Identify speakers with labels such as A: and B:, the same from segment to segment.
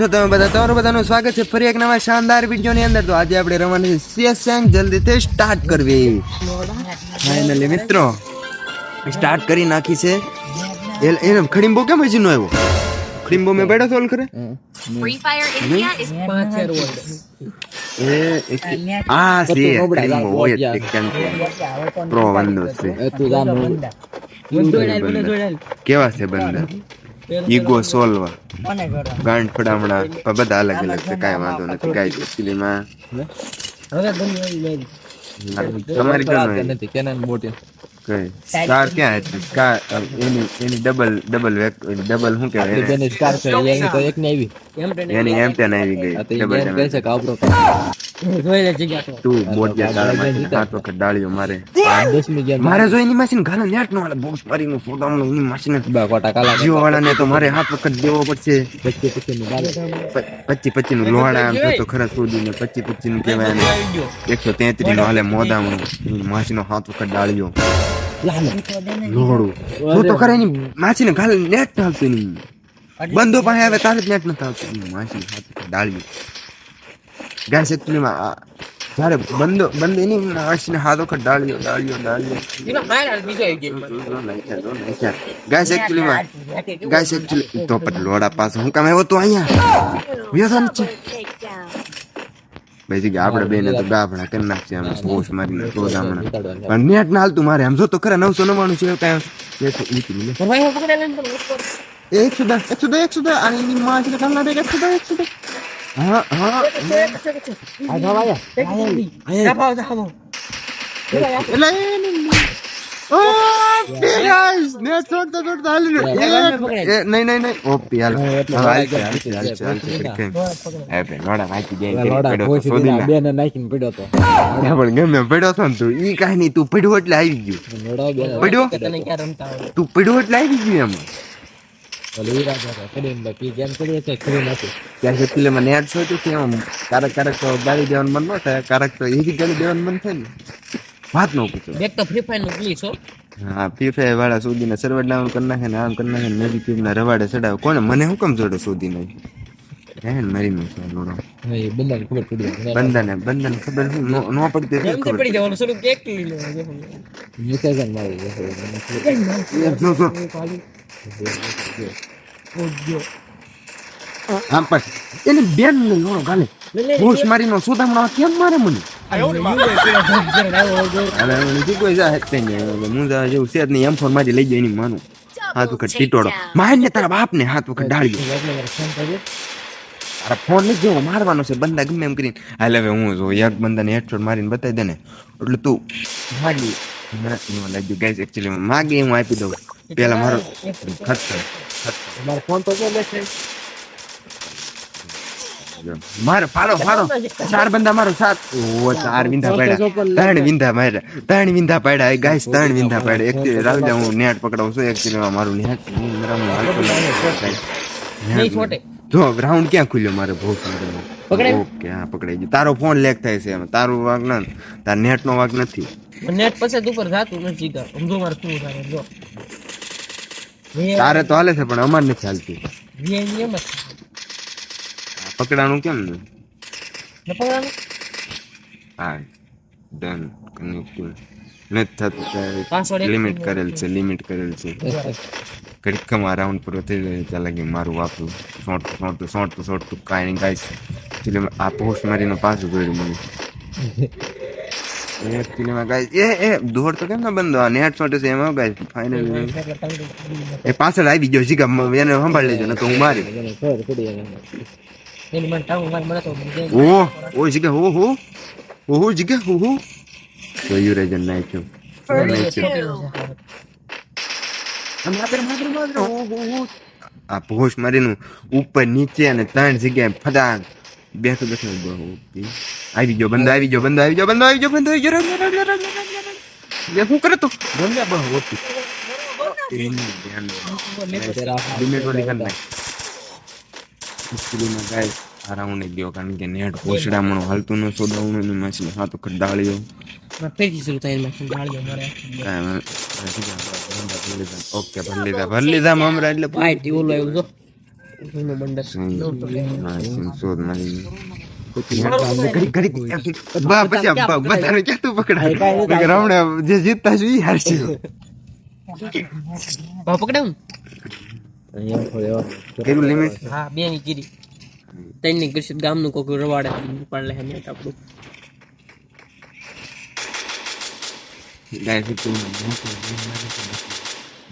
A: છો તમે બધા તમારું બધાનું સ્વાગત છે. ફરી એક નવા શાનદાર વિડીયોની અંદર. તો આજે આપણે રમવાની છે સીએસએન જલ્દીથી સ્ટાર્ટ કરવી. ફાઇનલી મિત્રો સ્ટાર્ટ કરી નાખી છે. એને ખડીમ્બો કેમ હજી નો આવ્યો? ખડીમ્બો મેં બેઠો સોલ એક- આ છે ખડીંબો. હોય જ તે કેમ પ્રો વાંધો છે કેવા છે બંદા ઈગો સોલ્વ ગાંઠ ફડામણા. પણ બધા અલગ અલગ છે કાંઈ વાંધો નથી ગાય એકચ્યુઅલીમાં તમારી કેમ
B: નથી કેનન મોટી.
A: કઈ? સ્ટાર ક્યાં હતી? સ્ટાર એની એની ડબલ ડબલ વેક ડબલ શું કહેવાય?
B: એની સ્ટાર છે એની તો એક ને આવી
A: એની એમ આવી ગઈ
B: આ તો
A: વખત મારે. મારે જો એની નેટ નો વાળા બોક્સ મારીનું ફોટામણું એની માસીને
B: બા કોટા કાલા
A: જીઓ વાળાને તો મારે હાથ વખત દેવો પડશે.
B: પછી પછી નું
A: પચી પચી નું લોહાડા આમ તો ખરા શોધી ને પચી પચી નું કહેવાય ને એકસો તેત્રીસ નો હાલે મોદામણું. એની માસીનો હાથ વખત ડાળ્યો. લોહડું. તો તો ખરા એની માસીને ગાલે નેટ ચાલતું નહીં બંધો પાસે આવે તારે જ નેટ નથી આવતું માછી હાથ ડાળ્યો. ગાય એકચ્યુઅલીમાં આ જ્યારે બંધો બંધ એની માસીને હાથ વખત ડાળ્યો ડાળ્યો ડાળ્યો ગાય એકચ્યુઅલીમાં ગાય એકચ્યુઅલી તો પણ લોડા પાસે હું કામ આવ્યો તો અહીંયા વ્યથા નથી ભાઈ કે આપણે બેને તો ગાભણા કરી નાખશે આમ પોસ મારીને ક્રોધ હમણાં પણ નેટ ના હાલતું મારે આમ જો તો ખરા નવસો નવ્વાણું છે કાંઈ એકસો દસ એકસો દસ એકસો દસ આની માં છે ના એકસો દસ એકસો દસ
B: નાખીને પડ્યો તો
A: હા, પણ ગમે પડ્યો છો ને તું ઈ કાંઈ નહીં તું પડ્યો એટલે આવી ગયું પડ્યો તું પડ્યો એટલે આવી ગયું એમ
B: ઓલી રાજા કરીને ભાઈ ગેમ કરીએ છે ખરી નથી
A: ત્યાં સુધી પેલે મને યાદ થયું કે આમ કારક કારક તો ગાળી દેવાનું મન ન થાય કારક તો એવી ગાળી દેવાનું મન થાય ને. વાત ન પૂછો.
C: એક તો ફ્રી ફાયરનું હો.
A: હા પીફાઈ વાળા સુધીને સર્વર ડાઉન કરી નાખે ને આમ કરી નાખે ને રવાડે ચડાવે. કોને? મને હું કેમ જોડે સુધી નહીં હે ને મારી નું છે લોડો
B: હા, એ બંદાને ખબર પડી
A: ખબર નો પડતી ખબર.
C: જવાનું શરૂ કેક
B: મારી
A: જો જો. આમ પણ એની બેન ને લોડો ગાલે ઘૂસ મારીનો સુદામણો કેમ મારે મને અરે શું કોઈ જા હેત કઈ નહીં હું જેવું છે જ નહીં એમ ફોર મારી લઈ જાય એની માનું હાથ વખત ટીટોડો માર ને તારા બાપ ને હાથ વખત ડાળ્યો અરે ફોન નથી જેવો મારવાનો છે બંદા ગમે એમ કરીને હાલ હવે હું જો એક બંદાને હેડશોટ મારીને બતાવી દે ને એટલે તું મને લાગ્યું ગાઈસ એકચ્યુઅલી માગી હું આપી દઉં પેલા મારો ખર્ચો
B: મારો ફોન તો છે બેસે
A: મારો ફાડો ફાડો ચાર બંદા મારો સાત ઓ ચાર વિંધા પાડ્યા ત્રણ વિંધા પાડ્યા ત્રણ વિંધા પાડ્યા ગાઈસ ત્રણ વિંધા પાડ્યા એક રાહુલ હું નેટ પકડાવું છું એક મારું નેટ
C: નહીં છોટે
A: જો રાઉન્ડ ક્યાં ખુલ્યો મારે ભૂખ
C: પકડાય?
A: ઓકે હા પકડાઈ ગયું. તારો ફોન લેક થાય છે એમાં. તારું વાગ ના તાર નેટ નો વાગ નથી
C: નેટ પછાત ઉપર જાતું નથી જીગા સમજો મારે શું થાય જો
A: તારે તો હાલે છે પણ અમાર નથી હાલતું. પકડાનું કેમ ને
C: પકડાનું
A: હા ડન કનેક્ટિંગ નથી થતું લિમિટ કરેલ છે લિમિટ કરેલ છે. ઘડીક કમા રાઉન્ડ પૂરો થઈ જાય ત્યાં લાગી મારું વાપરું. સોંટતું સોંટતું સોંટતું સોંટતું કાંઈ નહીં ગાઈશ એકચ્યુઅલી આ પોસ્ટ મારીને પાછું જોયું મને એકચ્યુઅલીમાં ગાઈસ એ એ દોડ તો કેમ ના બંધ આ નેટ સોટે છે એમાં ગાઈસ ફાઇનલી એ પાછળ આવી ગયો જીગા મ- એને સંભાળ લેજો ને તો હું મારી ઓ ઓ જીગા હો હો ઓ હો જીગા હો હો નાખ્યું માત્ર ઓ હો હો આ પોસ્ટ મારીનું ઉપર નીચે અને ત્રણ જગ્યાએ ફટાક બેઠો બેઠો. આવી ગયો બંધ આવી ગયો બંધ આવી ગયો બંધ આવી ગયો બંધ આવી ગયો. બે શું કરે તો રમ્યા બહુ ઓછી
B: આ
A: લિમિટ વાળી કરી નાખ મુશ્કેલીમાં ગાય આ હાલતું ન સોડાવણું એની માછલી હાથ વખત ડાળ્યો
C: ફેરથી શરૂ થાય એમાં ગાળ્યો મારે
A: કાંઈ ઓકે ભરી લીધા ભરી એટલે
C: એનું બંડલ
A: જે જીતતા છે ઈ હારશે.
C: પકડાવું?
A: કેટલું limit?
C: હા બે ની કીરી. ત્રણની કરશે ગામનું કોક રવાડે ઉપાડ લે નેટ આપણું.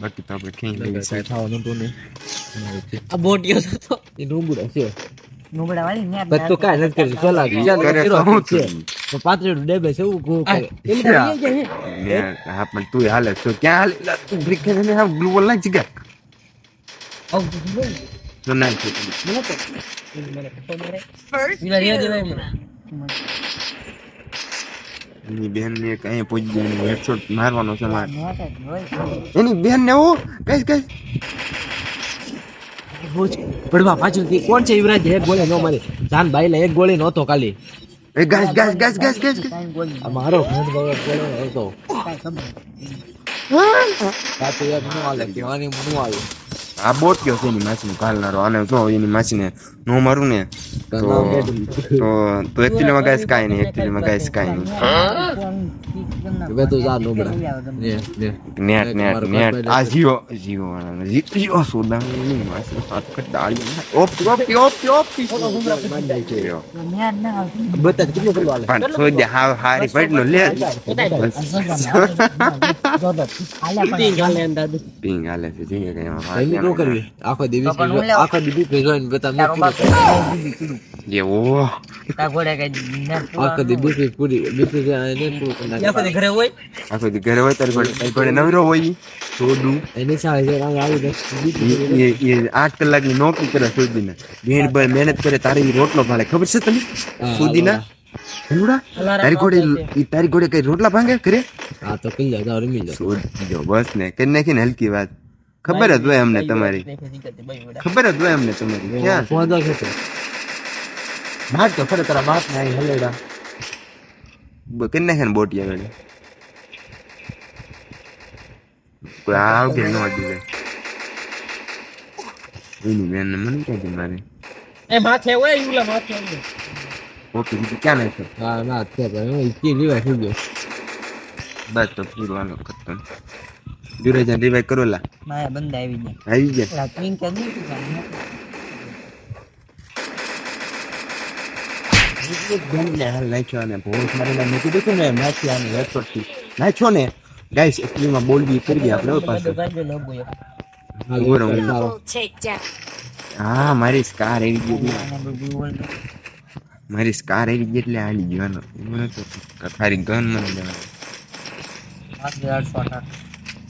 A: બાકી તો આપણે ક્યાંય લઈ
B: કાંઈ થવાનું તો નહીં.
C: આ બોટિયો હતો
B: એ ડુંબુડા છે.
D: નુબડા વાળી ન્યા
B: બસ તો નથી કર્યું છે. ડેબે છે એવું કરે
C: હે.
A: પણ હાલે તો ક્યાં હાલે? તું બ્રેક કરીને ગ્લુ વોલ નાખી ગયા
C: આવું
A: તો નાખ
C: મને તો મને તો મારે પેલા રિયા દેવાય મને.
A: એની બેન ને કઈ પહોંચી ગયો હેડશોટ મારવાનો છે મારે. એની બેન ને કઈ કઈશ કઈશ
B: પડવા પાછું કે કોણ છે યુવરાજ? એક ગોળી નો મારી. જાન ભાઈ લે એક ગોળી નહોતો ખાલી.
A: એ ગાસ ગાસ ગાસ
D: ગાસ ગેસ
B: આ મારો ફોન ભાઈ ગોળો
D: હતો હા.
B: સાચું યાદ ન હાલે કહેવાની ન આવે
A: આ બોટ ગયો છે એની માસીનો કાલનારો અને જો એની માસીને નો મારું ને તો તો તો એકચ્યુઅલી માં ગાઈસ કાઈ નહીં એકચ્યુઅલી માં ગાઈસ કાઈ નહીં
B: હવે તો જા નોબડા ને ને
A: નેટ નેટ નેટ આ જીઓ જીઓ વાળાનો જીઓ સોદા ની માસી હાથ કટાળી ઓપ ઓપ ઓપ ઓપ.
B: બતા કેટલું હાલે
A: પણ સોદે હાવ હારી પડલો લે
D: જો તો, હાલે પણ
A: પિંગ હાલે છે જીગે કઈ એમાં
B: નો કરવી? આખો
D: લેવા-
B: આખો દિવસ જોઈને બતા
D: તારો બાપ કઈ દીધી કીધું.
A: એ ઓ
D: તારા ઘોડે કઈ નેટ
B: આખો દિવસ પૂરી બીપી જાય ને પૂરું
C: આખો ઘરે હોય?
A: આખો દી ઘરે હોય તારી પડે તારી ઘોડે નવરો હોય. સોદું
B: એની સામે જે આવી
A: એ આઠ કલાકની નોકરી કરે સુધીને બેન બર મહેનત કરે તારી રોટલો ભાળે ખબર છે તને? સુધીના ધનુડા તારી ઘોડે તારી ઘોડે કઈ રોટલા ભાંગે કરે
B: હા તો કઈ જાવ રમી જાવ
A: બસ ને. કરી નાખી ને હલકી વાત. ખબર જ હોય અમને તમારી. ખબર જ હોય અમને તમારી. ક્યાં
B: ફોન છે તો.
A: ભાગ તો ખરે તારા બાપ ને અહીં હલેડા. બ- કરી નાખે ને બોટિયા ગાડી? કોઈ આવગે ન અડી જાય. એની બેન ને મને ક્યાંથી મારે?
C: એ માથે હોય યુલા માથે હોય.
A: ઓકે બીજું ક્યાં નાખ્યો?
B: હા ના અત્યારે કી લીવા થઈ ગયો
A: બસ તો પૂરવાનો ખતમ. દુરેજા રિવાઈ કરો લા.
D: મારે બંધ આવી ગયા.
A: આવી ગયા.
D: પેલા twin કે નહીં કીધું,
A: ગમને હાલ નાખ્યો અને ભોસ મારીને મૂકી દીધું ને નાખ્યો આને headshot થી. નાખ્યો ને? ગાઈસ એકચ્યુઅલી માં બોલ બી કરી મારી સ્કાર આવી ગઈ એટલે. હાલી તો તારી ગન મને દેવાનો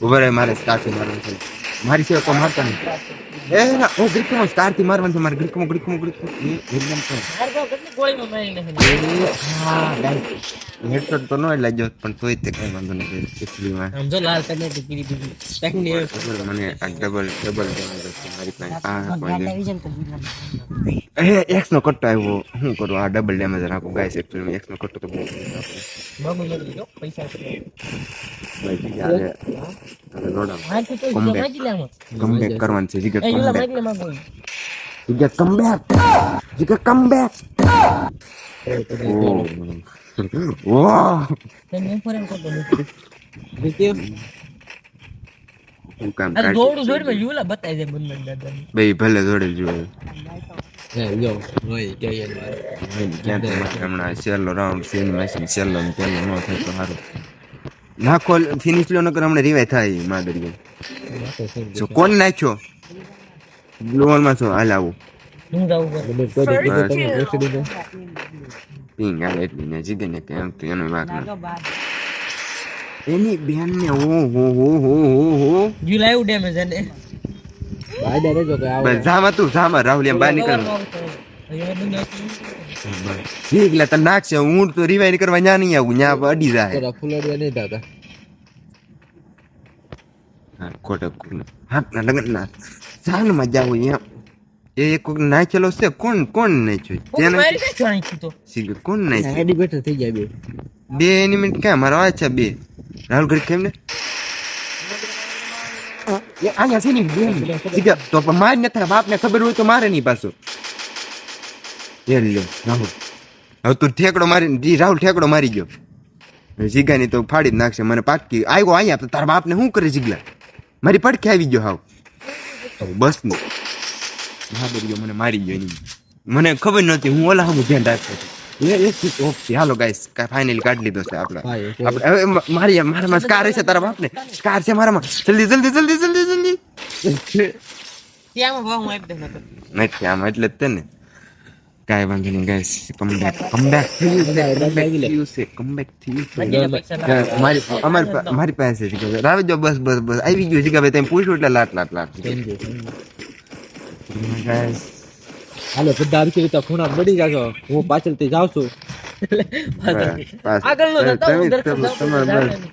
D: આટલે આઠસો આઠ.
A: ઊભો રહે મારે સ્ટારથી મારવાનું છે મારી સેવા તો મારતા નહીં એ ના હું ગ્રીકમાં સ્ટારથી મારવાનું છે મારે ગ્રીકમાં ગ્રીકમાં ગ્રીકમાં તો હા હેડશોટ તો નો લાગ્યો પણ તોય તે કઈ વાંધો નથી એકચ્યુઅલી માં
C: આમ લાલ કલર કીડી દીધી. ટેકની
A: મને આ ડબલ ડબલ જવાનું છે મારી પાસે. આ કોઈ
D: આવી.
A: એ એક્સ નો કટ્ટો આવ્યો. શું કરું આ ડબલ ડેમેજ રાખું ગાઈસ એકચ્યુઅલી એક્સ નો કટ્ટો તો બહુ
C: બાબુ લઈ પૈસા
A: ભાઈ બીજા હાલે. હાલે લોડા કમબેક કરવાનું છે જીગર
C: એ યુલા
A: કમબેક
C: માગલે માંગો
A: જીગર કમબેક જીગર કમબેક ઓ ઓ
C: તમે ઉપર એમ કરતો નથી
B: બીજી
A: હું કામ કાઢ
C: દોડું દોડ મેં યુલા બતાવી દે દાદા
A: ભાઈ ભલે જોડે જોડે
B: હે જો હોય કે યાર
A: ક્યાં તો હમણાં છેલ્લો રાઉન્ડ સીન છેલ્લો ને પેલો નો થાય તો સારું નાખો ફિનિશ લો નકર હમણાં રિવાય થાય માદરી જો કોણ નાખ્યો ગ્લોવલમાં છો હાલ આવું
C: હું જાઉં
A: પિંગ હાલ એટલી ને જીગે ને કે એમ તો એનો
D: બાર.
A: એની બેન ને ઓ હો હો હો હો હો
C: યુલા એવું ડેમેજ અને
B: વાયદા રેજો કે આવે
A: બસ જામાં તું જામાં રાહુલ એમ બહાર નીકળ નીકળ્યા તને નાખશે હું તો રિવાઈ કરવા ન્યા નહીં આવું ન્યા અડી જાય
B: જરા ફૂલડિયા નહીં
A: હા ખોટક હા ના લગન ના જાનમાં જાવ એમ. એ એક કોક નાખેલો છે કોણ કોણ નાખ્યો? તેને કોણ નાખ્યો?
B: એડી બેટર થઈ જાય બે.
A: બે એની મિનિટ ક્યાં મારો આ છે બે. રાહુલ ઘડી કેમ ને? ને તો માર ન થાય બાપને ખબર હોય તો મારે નહીં પાછો. એ લ્યો રાહુલ. હવે તું ઠેકડો મારી રાહુલ ઠેકડો મારી ગયો. જીગાની તો ફાડી જ નાખશે મને પાટકી. આવ્યો અહીંયા તો તારા બાપને શું કરે જીગલા? મારી પડખે આવી ગયો હવે. બસ ને હા ગયો મને મારી ગયો એની. મને ખબર નહોતી હું ઓલા હું ધ્યાન રાખતો હતો ઓકે હાલો ગાઈસ ફાઇનલ કાઢી લીધો છે આપણે હવે મારી મારામાં સ્કાર છે તારા બાપને? સ્કાર છે મારામાં. જલ્દી જલ્દી જલ્દી જલ્દી જલ્દી. નથી આમ એટલે જ તે ને. કાંઈ વાંધો નહીં ગાઈસ કમબેક કમબેક થયું છે કમબેક થયું છે મારી અમારી મારી પાસે છે રાવી જો બસ બસ બસ આવી ગયું છે કે ભાઈ તમે પૂછ્યું એટલે લાટ લાટ લાટ ગાઈસ
B: હાલો બધા હરખી રીતે ખૂણા બળી જાજો હું પાછળથી જાઉં છું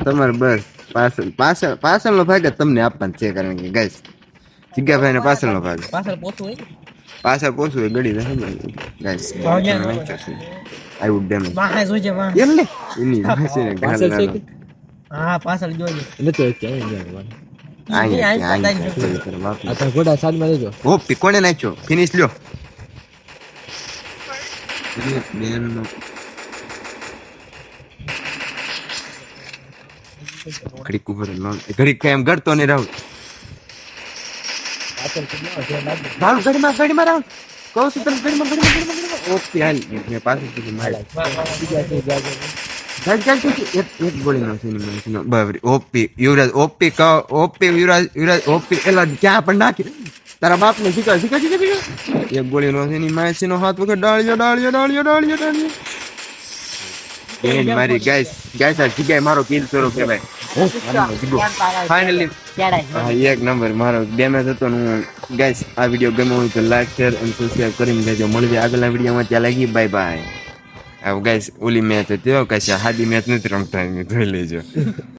A: તમારે બસ પાછળ પાછળ પાછળનો ભાગ જ તમને આપવાનો છે કારણ કે ગાઈસ જગ્યાભાઈ ને પાછળનો ભાગ
D: પાછળ પોતું હોય ને.
A: પહોંચું પોછું એ ગળી રહે ગાઈસ આઈ વુડ ડેમેજ
D: વાહે જોજે વાહે.
A: એમ ને એની પાસે ને
B: ગાલ
D: હા પાછળ જોજે.
A: અહીંયા
D: અહીં
A: અહીંયા
D: પતાવી
A: અહીંયા બાપ
B: આ ઘોડા સાઈડમાં લેજો
A: ઓપી કોને નાખ્યો? ફિનિશ લ્યો. ઘડીક ઊભો રહે, લો- ઘડીક કાંઈ એમ ગળતો નહીં રાહુલ રાહુલ ઘડીમાં ઘડીમાં રાહુલ કહું છું તને ઘડીમાં ઘડીમાં ઘડીમાં ઘડીમાં ઓપી હાલ મેં પાછું કીધું મારે ચાલ ચાલ ચાલ એક એક ગોળી નો છે મને છે બરાબર ઓપી યુવરાજ ઓપી ક ઓપી યુવરાજ યુવરાજ ઓપી એલા ક્યાં પણ નાખી તારા બાપ ને શીખા શીખા શીખા શીખા એક ગોળી નો છે ની માસી નો હાથ વખત ડાળિયો ડાળિયો ડાળિયો ડાળિયો ડાળિયો બેન મારી ગાઈસ ગાઈસ આ જગ્યાએ મારો કિલ શરૂ કહેવાય ફાઇનલી હા એક નંબર મારો. ડેમેજ હતો હું ગાઈસ આ વીડિયો ગમ્યો હોય તો લાઈક શેર અને સબસ્ક્રાઇબ કરીને દેજો મળીએ આગળના વિડીયોમાં ત્યાં લાગી. બાય બાય હવે ગાઈસ ઓલી મેચ હતી કશા. હાદી મેચ નથી રમતા જોઈ લેજો.